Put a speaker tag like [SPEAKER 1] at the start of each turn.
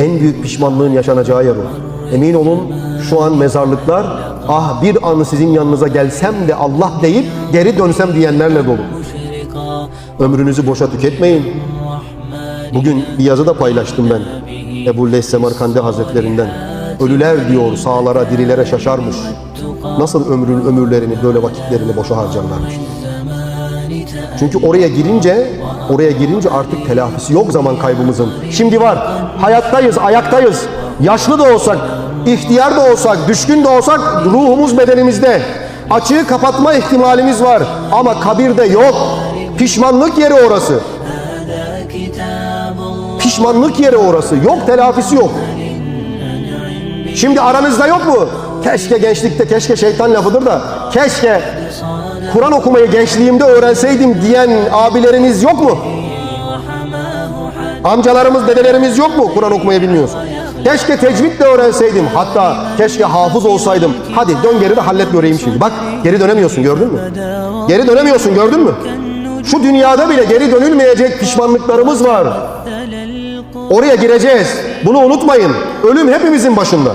[SPEAKER 1] En büyük pişmanlığın yaşanacağı yer o. Emin olun şu an mezarlıklar ah bir an sizin yanınıza gelsem de Allah deyip geri dönsem diyenlerle dolu. Ömrünüzü boşa tüketmeyin. Bugün bir yazı da paylaştım ben. Ebu Leys Semerkandi Hazretlerinden. Ölüler diyor sağlara dirilere şaşarmış. Nasıl ömrün ömürlerini böyle vakitlerini boşa harcarlarmış. Çünkü oraya girince oraya girince artık telafisi yok zaman kaybımızın. Şimdi var. Hayattayız, ayaktayız. Yaşlı da olsak, ihtiyar da olsak, düşkün de olsak ruhumuz bedenimizde. Açığı kapatma ihtimalimiz var ama kabirde yok. Pişmanlık yeri orası. Pişmanlık yeri orası. Yok telafisi yok. Şimdi aranızda yok mu? Keşke gençlikte, keşke şeytan lafıdır da, keşke Kur'an okumayı gençliğimde öğrenseydim diyen abilerimiz yok mu? Amcalarımız, dedelerimiz yok mu Kur'an okumayı bilmiyoruz? Keşke tecvid de öğrenseydim. Hatta keşke hafız olsaydım. Hadi dön geri de hallet göreyim şimdi. Bak geri dönemiyorsun gördün mü? Geri dönemiyorsun gördün mü? Şu dünyada bile geri dönülmeyecek pişmanlıklarımız var. Oraya gireceğiz. Bunu unutmayın. Ölüm hepimizin başında.